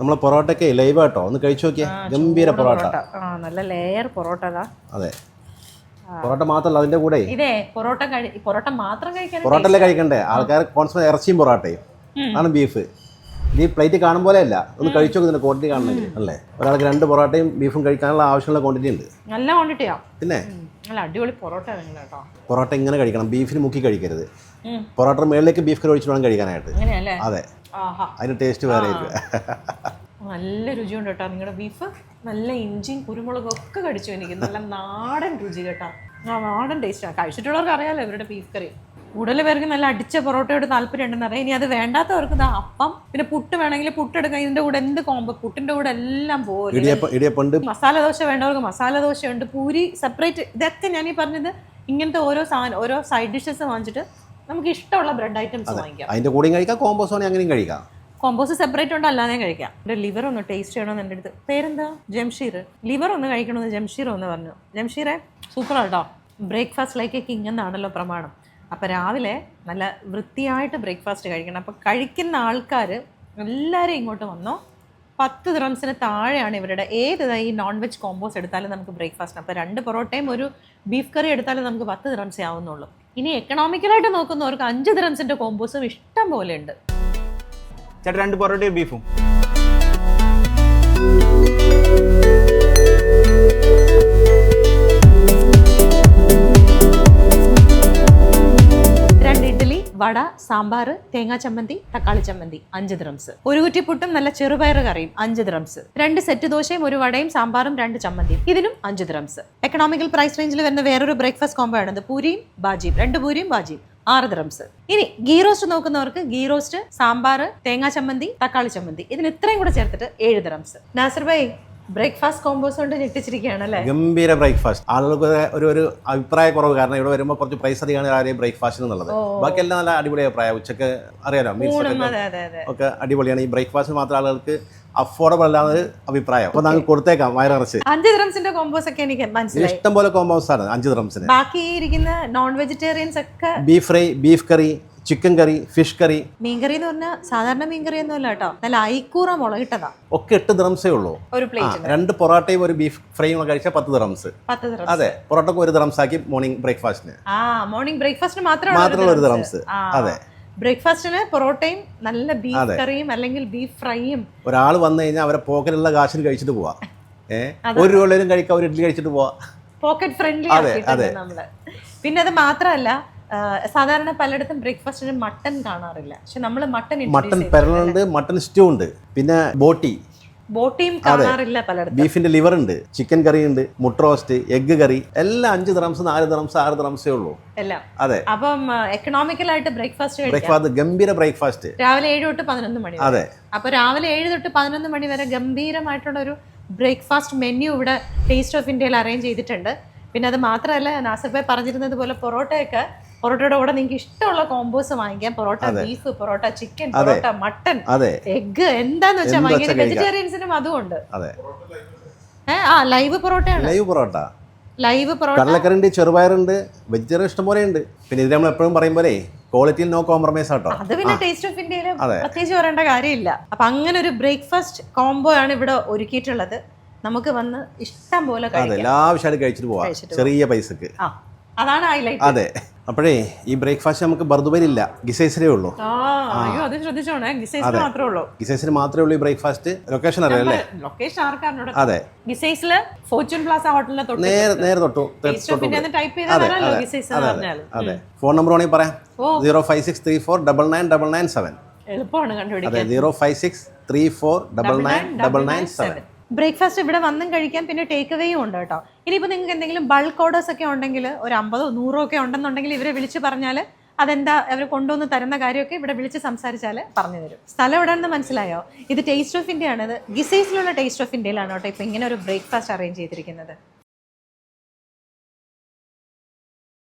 നമ്മളെ പൊറോട്ടയ്ക്ക് ലൈവ് ആട്ടോ. ഒന്ന് കഴിച്ചു നോക്കിയേ. ഗംഭീര പൊറോട്ട. നല്ല ലെയർ പൊറോട്ട അതെ. പൊറോട്ട മാത്രമല്ല അതിന്റെ കൂടെ. ഇതേ പൊറോട്ട പൊറോട്ട മാത്രം കഴിക്കാൻ പൊറോട്ടല്ലേ കഴിക്കണ്ടേ? ആൾക്കാർ കോൺസെപ്റ്റ് ഇറച്ചിയും പൊറോട്ടയും. ആണ് ബീഫ് ഈ പ്ലേറ്റ് കാണും പോലെ അല്ല. ഒന്ന് കഴിച്ചു നോക്കുന്നുണ്ട് ക്വാണ്ടിറ്റി കാണണമെങ്കിൽ അല്ലേ? ഒരാൾക്ക് രണ്ട് പൊറോട്ടയും ബീഫും കഴിക്കാനുള്ള ആവശ്യമുള്ള ക്വാണ്ടിറ്റി ഉണ്ട്. നല്ല ക്വാണ്ടിറ്റിയാ പിന്നെ? നല്ല അടിപൊളി പൊറോട്ട കേട്ടോ. പൊറോട്ട ഇങ്ങനെ കഴിക്കണം. ബീഫിന് മുക്കി കഴിക്കരുത്. പൊറോട്ട മേളിലേക്ക് ബീഫ് കറി ഒഴിച്ചിട്ട് വേണം കഴിക്കാനായിട്ട്. അതെ. അതിന് ടേസ്റ്റ് വേറെ നല്ല രുചിയുണ്ട് കേട്ടോ. നിങ്ങളുടെ ബീഫ് നല്ല ഇഞ്ചിയും കുരുമുളകും ഒക്കെ കടിച്ചു എനിക്ക് നല്ല നാടൻ രുചി കേട്ടോ. ആ നാടൻ ടേസ്റ്റാണ് കഴിച്ചിട്ടുള്ളവർക്ക് അറിയാലോ ഇവരുടെ ബീഫ് കറി. കൂടുതൽ പേർക്ക് നല്ല അടിച്ച പൊറോട്ടയോട് താല്പര്യം ഉണ്ടെന്ന് അറിയാം. ഇനി അത് വേണ്ടാത്തവർക്ക് ഇതാ അപ്പം പിന്നെ പുട്ട് വേണമെങ്കിൽ പുട്ടെടുക്കാം. ഇതിന്റെ കൂടെ എന്ത് കോമ്പോ പുട്ടിന്റെ കൂടെ എല്ലാം പോകും മസാല ദോശ വേണ്ടവർക്ക് മസാല ദോശയുണ്ട് പൂരി സെപ്പറേറ്റ് ഇതൊക്കെ ഞാൻ ഈ പറഞ്ഞത് ഇങ്ങനത്തെ ഓരോ സാധനം ഓരോ സൈഡ് ഡിഷസ് വാങ്ങിച്ചിട്ട് നമുക്ക് ഇഷ്ടമുള്ള ബ്രെഡ് ഐറ്റംസ് വാങ്ങിക്കാം. അതിന്റെ കൂടെയും കഴിക്കാം കോമ്പോസ് അങ്ങനെയും കഴിക്കാം. കോമ്പോസ് സെപ്പറേറ്റ് ഉണ്ട് അല്ലാതെ കഴിക്കാം. എന്റെ ലിവർ ഒന്ന് ടേസ്റ്റ് ചെയ്യണമെന്ന് എന്റെ അടുത്ത്. പേരെന്താ? ജംഷീർ. ലിവർ ഒന്ന് കഴിക്കണമെന്ന് ജംഷീർ ഒന്ന് പറഞ്ഞു. ജംഷീറെ ബ്രേക്ക്ഫാസ്റ്റ് ബ്രേക്ക്ഫാസ്റ്റിലേക്ക് കിങ് എന്നാണല്ലോ പ്രമാണം. അപ്പോൾ രാവിലെ നല്ല വൃത്തിയായിട്ട് ബ്രേക്ക്ഫാസ്റ്റ് കഴിക്കണം. അപ്പോൾ കഴിക്കുന്ന ആൾക്കാർ എല്ലാവരും ഇങ്ങോട്ട് വന്നോ. പത്ത് ദ്രംസിന് താഴെയാണ് ഇവരുടെ ഏത് ഈ നോൺ വെജ് കോമ്പോസ് എടുത്താലും നമുക്ക് ബ്രേക്ക്ഫാസ്റ്റ് അപ്പോൾ രണ്ട് പൊറോട്ടയും ഒരു ബീഫ് കറി എടുത്താലും നമുക്ക് പത്ത് ദ്രംസേ ആവുന്നുള്ളൂ. ഇനി എക്കണോമിക്കലായിട്ട് നോക്കുന്നവർക്ക് അഞ്ച് ദ്രംസിന്റെ കോമ്പോസും ഇഷ്ടം പോലെ ഉണ്ട്. ചേട്ടാ രണ്ട് പൊറോട്ടയും ബീഫും വട സാമ്പാർ തേങ്ങാ ചമ്മന്തി തക്കാളി ചമ്മന്തി അഞ്ച് ദ്രംസ് ഒരു കുറ്റി പുട്ടും നല്ല ചെറുപയർ കറിയും അഞ്ച് ദ്രംസ് രണ്ട് സെറ്റ് ദോശയും ഒരു വടയും സാമ്പാറും രണ്ട് ചമ്മന്തിയും. ഇതിനും അഞ്ച് ദ്രംസ് എക്കണോമിക്കൽ പ്രൈസ് റേഞ്ചിൽ വരുന്ന വേറൊരു ബ്രേക്ക്ഫാസ്റ്റ് കോംബോ ആണ്. ഇത് പൂരിയും ബാജിയും. രണ്ട് പൂരിയും ബാജിയും. ആറ് ദ്രംസ് ഇനി ഗീ റോസ്റ്റ് നോക്കുന്നവർക്ക് ഗീ റോസ്റ്റ് സാമ്പാർ തേങ്ങാ ചമ്മന്തി തക്കാളി ചമ്മന്തി. ഇതിന് ഇത്രയും കൂടെ ചേർത്തിട്ട് ഏഴ് dirhams Nasar Bhai breakfast combos കൊണ്ട് ഞെട്ടിച്ചിരിക്കുകയാണ് അല്ലേ? ഗംഭീര ബ്രേക്ക്ഫാസ്റ്റ്. ആളുകൾക്ക് ഒരു ഒരു അഭിപ്രായ കുറവ് കാരണം ഇവിടെ വരുമ്പോൾ കുറച്ച് പ്രൈസ് അധികമാണ് ആരെയും ബ്രേക്ക്ഫാസ്റ്റ് എന്നുള്ളത്. ബാക്കിയെല്ലാം നല്ല അടിപൊളി അഭിപ്രായം. ഉച്ചയ്ക്ക് അറിയാലോ മീൽസ് ഒക്കെ അടിപൊളിയാണ്. ഈ ബ്രേക്ക്ഫാസ്റ്റ് മാത്രം ആളുകൾക്ക് അഫോർഡബിൾ അല്ലാന്ന് അഭിപ്രായം. അപ്പോൾ നമുക്ക് കൊടുത്തേക്കാം വയറിറച്ച് അഞ്ച് ദ്രംസിന്റെ കോമ്പോസ് ഒക്കെ എനിക്ക് മനസ്സിലായി. ഇഷ്ടം പോലെ കോമ്പോസ് ആണ് അഞ്ച് ദ്രംസിന്. ബാക്കി ഇരിക്കുന്ന നോൺ വെജിറ്റേറിയൻസ് ഒക്കെ beef fry beef curry chicken curry fish curry. മീൻകറി എന്ന് പറഞ്ഞാൽ സാധാരണ മീൻകറി ഒന്നും അല്ല കേട്ടോ. നല്ല ഐക്കൂറ മുളകിട്ടതാ ഒക്കെ എട്ട് ദ്രംസേ ഉള്ളൂ. ഒരു പ്ലേറ്റ് രണ്ട് പൊറോട്ടയും ഒരു ബീഫ് ഫ്രൈയും ഒക്കെ കഴിച്ചാൽ പത്ത് ദ്രംസ്. പത്ത് ദിറം അതെ പൊറോട്ടക്ക് ഒരു ദ്രംസ് ആക്കി മോർണിംഗ് ബ്രേക്ക്ഫാസ്റ്റിന് മോർണിംഗ് ബ്രേക്ക്ഫാസ്റ്റിന് മാത്രമേ മാത്രമുള്ള ഒരു ദ്രംസ്. അതെ. ബ്രേക്ക്ഫാസ്റ്റിന് പൊറോട്ടയും നല്ല ബീഫ് കറിയും അല്ലെങ്കിൽ ബീഫ് ഫ്രൈയും ഒരാൾ വന്നു കഴിഞ്ഞാൽ അവരെ പോക്കറ്റിലുള്ള കാശിന് കഴിച്ചിട്ട് പോവാ. ഒരു രൂപയിലും കഴിക്കാം ഒരു ഇഡ്ഡലി കഴിച്ചിട്ട് പോവാ. പോക്കറ്റ് ഫ്രണ്ട്ലി അതെ, പിന്നെ അത് മാത്രമല്ല സാധാരണ പലയിടത്തും ബ്രേക്ക്ഫാസ്റ്റിന് മട്ടൺ കാണാറില്ല. പക്ഷെ നമ്മൾ മട്ടൺ മട്ടൺ പെരളുണ്ട് മട്ടൺ സ്റ്റൂ ഉണ്ട് പിന്നെ ബോട്ടി. ബോട്ടിയും കാണാറില്ല പലയിടത്തും. ബീഫിന്റെ ലിവർ ഉണ്ട് ചിക്കൻ കറി ഉണ്ട് മുട്ട റോസ്റ്റ് എഗ് കറി എല്ലാം അഞ്ച് ദ്രംസ് നാല് ദ്രംസ് ആറ് ദ്രംസേ ഉള്ളൂ. എല്ലാം. അതെ. അപ്പം എക്കണോമിക്കൽ ആയിട്ട് ബ്രേക്ക്ഫാസ്റ്റ് ബ്രേക്ക്ഫാസ്റ്റ് ഗംഭീര ബ്രേക്ക്ഫാസ്റ്റ് രാവിലെ ഏഴ് തൊട്ട് പതിനൊന്ന് മണി. അതെ. അപ്പൊ രാവിലെ ഏഴ് തൊട്ട് പതിനൊന്ന് മണി വരെ ഗംഭീരമായിട്ടുള്ള ഒരു ബ്രേക്ക്ഫാസ്റ്റ് മെനു ഇവിടെ ടേസ്റ്റ് ഓഫ് ഇന്ത്യയിൽ അറേഞ്ച് ചെയ്തിട്ടുണ്ട്. പിന്നെ അത് മാത്രമല്ല നാസർ ഭായ് പറഞ്ഞിരുന്നത് പോലെ പൊറോട്ടയൊക്കെ പൊറോട്ടയുടെ കൂടെ നിങ്ങൾക്ക് ഇഷ്ടമുള്ള കോമ്പോസ് വാങ്ങിക്കാം. Parotta beef parotta chicken parotta mutton egg എന്താന്ന് വെച്ചാൽ വാങ്ങിയത് വെജിറ്റേറിയൻസിനും അതും ഉണ്ട് അതെ. ആ ലൈവ് പൊറോട്ടയാണ്. ലൈവ് പൊറോട്ട. ലൈവ് പൊറോട്ട. കടലക്കറിണ്ട് ചെറുപയറുണ്ട് വെജിറ്റേറിയൻ ഇഷ്ടം പോലെ ഉണ്ട്. പിന്നെ ഇത് നമ്മൾ എപ്പോഴും പറയും പോലെ ക്വാളിറ്റിയിൽ നോ കോംപ്രമൈസ് ആട്ടോ. അത് പിന്നെ ടേസ്റ്റ് ഓഫ് ഇന്ത്യയിൽ പ്രത്യേകിച്ച് പറയേണ്ട കാര്യമില്ല. അപ്പൊ അങ്ങനെ ഒരു ബ്രേക്ക്ഫാസ്റ്റ് കോംബോ ആണ് ഇവിടെ ഒരുക്കിയിട്ടുള്ളത്. നമുക്ക് വന്ന് ഇഷ്ടം പോലെ അതെ എല്ലാ ലാവശ്യമായിട്ട് കഴിച്ചിട്ട് പോവാം. ചെറിയ പൈസക്ക്. ആ. അതാണ് ഹൈലൈറ്റ് അതെ. അപ്പോഴേ ഈ ബ്രേക്ക്ഫാസ്റ്റ് നമുക്ക് ബർദുബരില്ല ഗിസൈസിലേ ഉള്ളൂ. അത് ശ്രദ്ധിച്ചോണേ. ഗിസൈസിൽ മാത്രമേ ഉള്ളൂ. ഗിസൈസിന് മാത്രമേ ഉള്ളൂ ഈ ബ്രേക്ക്ഫാസ്റ്റ് ലൊക്കേഷൻ അറിയാം അല്ലേ ലൊക്കേഷൻ അതെ. ഗിസൈസിൽ ഫോർച്യൂൺ പ്ലാസ തൊട്ട് നേരെ നേരെ തൊട്ടു. ടൈപ്പ് ചെയ്താൽ അതെ ഗിസൈസ് ഫോൺ നമ്പർ വേണമെങ്കിൽ പറയാം. Zero five six three four double nine double nine seven എളുപ്പമാണ് കണ്ടുപിടിക്കാൻ. Zero five six three four double nine double nine seven breakfast ഇവിടെ വന്നും കഴിക്കാം പിന്നെ ടേക്ക് അവേയും ഉണ്ട് കേട്ടോ. ഇനിയിപ്പോൾ നിങ്ങൾക്ക് എന്തെങ്കിലും ബൾക്ക് ഓർഡേഴ്സ് ഒക്കെ ഉണ്ടെങ്കിൽ ഒരു അമ്പതോ നൂറോ ഒക്കെ ഉണ്ടെന്നുണ്ടെങ്കിൽ ഇവരെ വിളിച്ച് പറഞ്ഞാൽ അതെന്താ അവർ കൊണ്ടുവന്ന് തരുന്ന കാര്യമൊക്കെ ഇവിടെ വിളിച്ച് സംസാരിച്ചാൽ പറഞ്ഞു തരും. സ്ഥലം എവിടെയാണെന്ന് മനസ്സിലായോ? ഇത് ടേസ്റ്റ് ഓഫ് ഇന്ത്യ ആണ്. ഇത് ഗിസൈസിലുള്ള ടേസ്റ്റ് ഓഫ് ഇന്ത്യയിലാണ് കേട്ടോ ഇപ്പോൾ ഇങ്ങനെ ഒരു ബ്രേക്ക്ഫാസ്റ്റ് അറേഞ്ച് ചെയ്തിരിക്കുന്നത്.